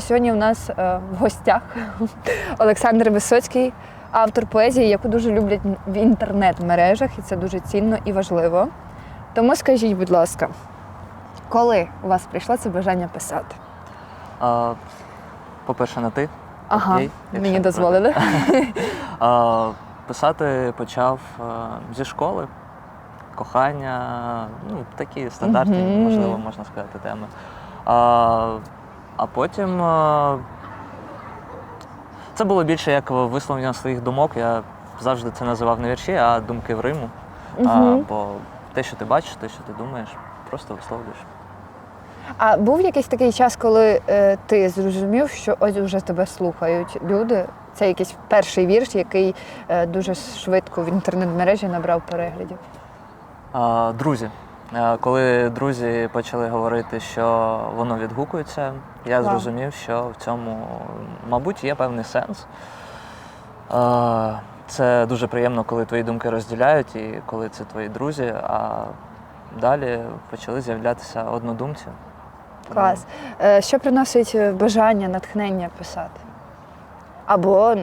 Сьогодні у нас е, в гостях Олександр Висоцький, автор поезії, яку дуже люблять в інтернет-мережах, і це дуже цінно і важливо. Тому скажіть, будь ласка, коли у вас прийшло це бажання писати? А, по-перше, на ти. Ага, Окей, мені дозволили. А, писати почав а, зі школи. Кохання, ну, такі стандартні, можливо, можна сказати, теми. А, а потім це було більше як висловлення своїх думок. Я завжди це називав не вірші, а думки в Риму. А, бо те, що ти бачиш, те, що ти думаєш, просто висловлюєш. А був якийсь такий час, коли е, ти зрозумів, що ось уже тебе слухають люди. Це якийсь перший вірш, який е, дуже швидко в інтернет-мережі набрав переглядів. А, Друзі. Е, Коли друзі почали говорити, що воно відгукується, я Вау. зрозумів, що в цьому, мабуть, є певний сенс. Це дуже приємно, коли твої думки розділяють і коли це твої друзі. А далі почали з'являтися однодумці. Клас. Е, Що приносить е, бажання, натхнення писати? Або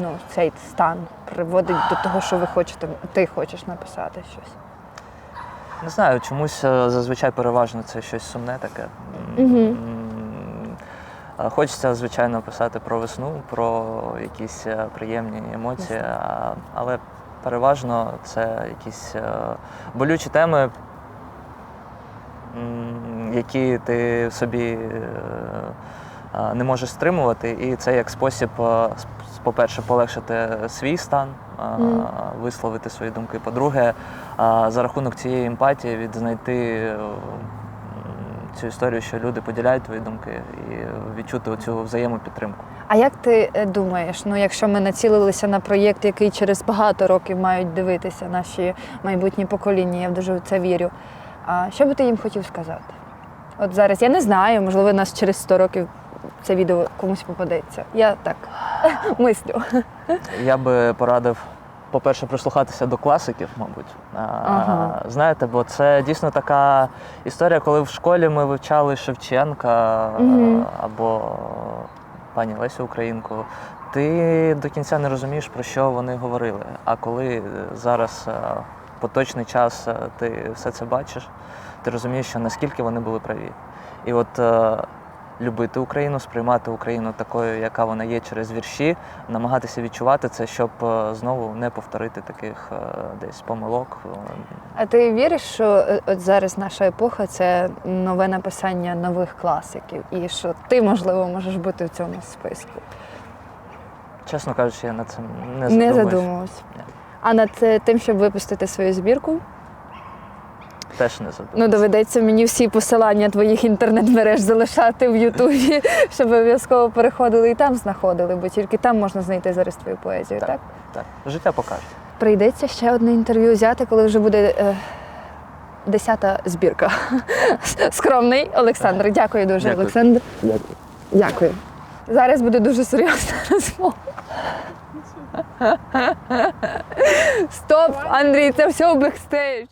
ну, цей стан приводить до того, що ви хочете, ти хочеш написати щось. Не знаю, чомусь е, зазвичай переважно це щось сумне таке. Е, Хочеться, звичайно, писати про весну, про якісь е, приємні емоції, але переважно це якісь болючі теми, які ти в собі не можеш стримувати, і це як спосіб, по-перше, полегшити свій стан, Мгм. висловити свої думки. По-друге, за рахунок цієї емпатії відзнайти цю історію, що люди поділяють твої думки, і відчути цю взаємопідтримку. А як ти е, думаєш, ну якщо ми націлилися на проєкт, який через багато років мають дивитися наші майбутні покоління, я дуже в це вірю. А що би ти їм хотів сказати? От зараз я не знаю, можливо, нас через 100 років це відео комусь попадеться. Я так мислю. Я би порадив, по-перше, прислухатися до класиків, мабуть. А, Ага. Знаєте, бо це дійсно така історія, коли в школі ми вивчали Шевченка Мгм. або пані Лесю Українку. Ти до кінця не розумієш, про що вони говорили. А коли зараз е, поточний час е, ти все це бачиш, ти розумієш, що наскільки вони були праві. І от е, любити Україну, сприймати Україну такою, яка вона є через вірші, намагатися відчувати це, щоб е, знову не повторити таких е, десь помилок. Е, А ти віриш, що от зараз наша епоха це нове написання нових класиків, і що ти, можливо, можеш бути в цьому списку? Чесно кажучи, я над цим не Не задумувався. А над тим, щоб випустити свою збірку, Теж не задумуюсь. ну доведеться мені всі посилання твоїх інтернет-мереж залишати в Ютубі, щоб обов'язково переходили і там знаходили, бо тільки там можна знайти зараз твою поезію, так? Так. Так, життя покаже. Прийдеться ще одне інтерв'ю взяти, коли вже буде е, десята збірка. Скромний Олександр. Дякую дуже, Дякую. Олександр. Дякую. Дякую. Зараз буде дуже серйозна розмова. Стоп, Андрій, це все бекстейдж.